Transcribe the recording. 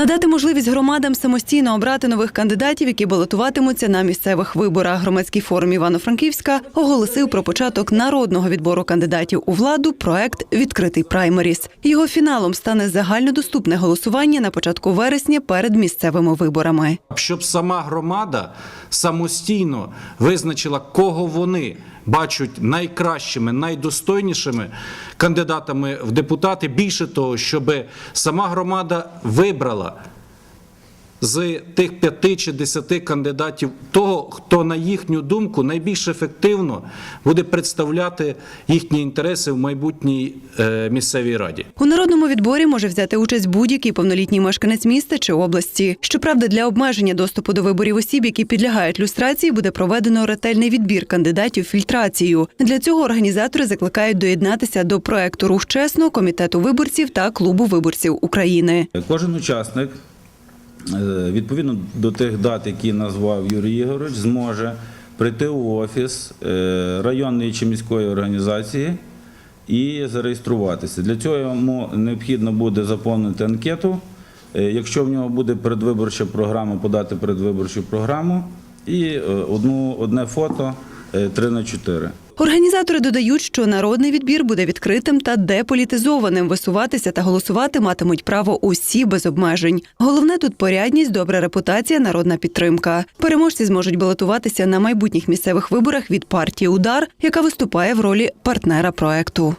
Надати можливість громадам самостійно обрати нових кандидатів, які балотуватимуться на місцевих виборах. Громадський форум Івано-Франківська оголосив про початок народного відбору кандидатів у владу. Проект Відкритий праймеріс. Його фіналом стане загальнодоступне голосування на початку вересня перед місцевими виборами. щоб сама громада самостійно визначила, кого вони бачать найкращими, найдостойнішими кандидатами в депутати. Більше того, щоб сама громада вибрала з тих п'яти чи десяти кандидатів того, хто, на їхню думку, найбільш ефективно буде представляти їхні інтереси в майбутній е, місцевій раді. У народному відборі може взяти участь будь-який повнолітній мешканець міста чи області. Щоправда, для обмеження доступу до виборів осіб, які підлягають люстрації, буде проведено ретельний відбір кандидатів фільтрацією. Для цього організатори закликають доєднатися до проекту Рух чесно, комітету виборців та клубу виборців України. Кожен учасник, відповідно до тих дат, які назвав Юрій Ігорович, зможе прийти у офіс е, районної чи міської організації і зареєструватися. Для цього йому необхідно буде заповнити анкету. Е, Якщо в нього буде передвиборча програма, подати передвиборчу програму і е, одну, одне фото 3 на 4. Організатори додають, що народний відбір буде відкритим та деполітизованим. Висуватися та голосувати матимуть право усі без обмежень. Головне тут порядність, добра репутація, народна підтримка. Переможці зможуть балотуватися на майбутніх місцевих виборах від партії Удар, яка виступає в ролі партнера проекту.